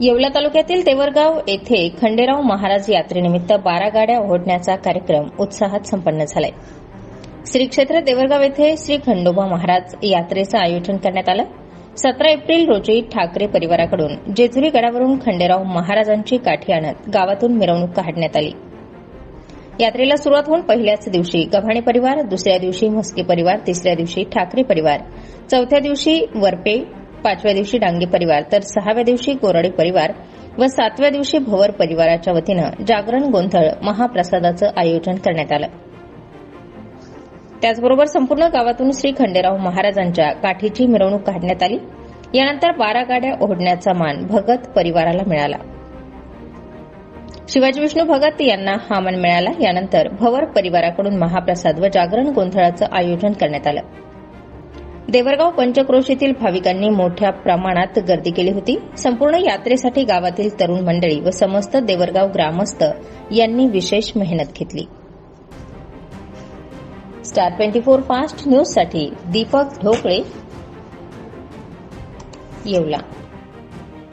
येवला तालुक्यातील तेवरगाव येथे खंडेराव महाराज यात्रेनिमित्त बारा गाड्या ओढण्याचा कार्यक्रम उत्साहात संपन्न झालाय. श्री क्षेत्र देवरगाव येथे श्री खंडोबा महाराज यात्रेचं आयोजन करण्यात आलं. सतरा एप्रिल रोजी ठाकरे परिवाराकडून जेजुरी गडावरून खंडेराव महाराजांची काठी आणत गावातून मिरवणूक काढण्यात आली. यात्रेला सुरुवात होऊन पहिल्याच दिवशी गव्हाणे परिवार दुसऱ्या दिवशी म्हस्के परिवार तिसऱ्या दिवशी ठाकरे परिवार चौथ्या दिवशी वरपे पाचव्या दिवशी डांगे परिवार तर सहाव्या दिवशी कोरडे परिवार व सातव्या दिवशी भोवर परिवाराच्या वतीनं जागरण गोंधळ महाप्रसादाचं आयोजन करण्यात आलं. त्याचबरोबर संपूर्ण गावातून श्री खंडेराव महाराजांच्या काठीची मिरवणूक काढण्यात आली. यानंतर बारा गाड्या ओढण्याचा मान भगत परिवाराला मिळाला. शिवाजी विष्णू भगत यांना हा मान मिळाला. यानंतर भवर परिवाराकडून महाप्रसाद व जागरण गोंधळाचं आयोजन करण्यात आलं. देवरगाव पंचक्रोशीतील भाविकांनी मोठ्या प्रमाणात गर्दी केली होती. संपूर्ण यात्रेसाठी गावातील तरुण मंडळी व समस्त देवरगाव ग्रामस्थ यांनी विशेष मेहनत घेतली. स्टार ट्वेंटी फोर फास्ट न्यूजसाठी दीपक ढोकळे येवला.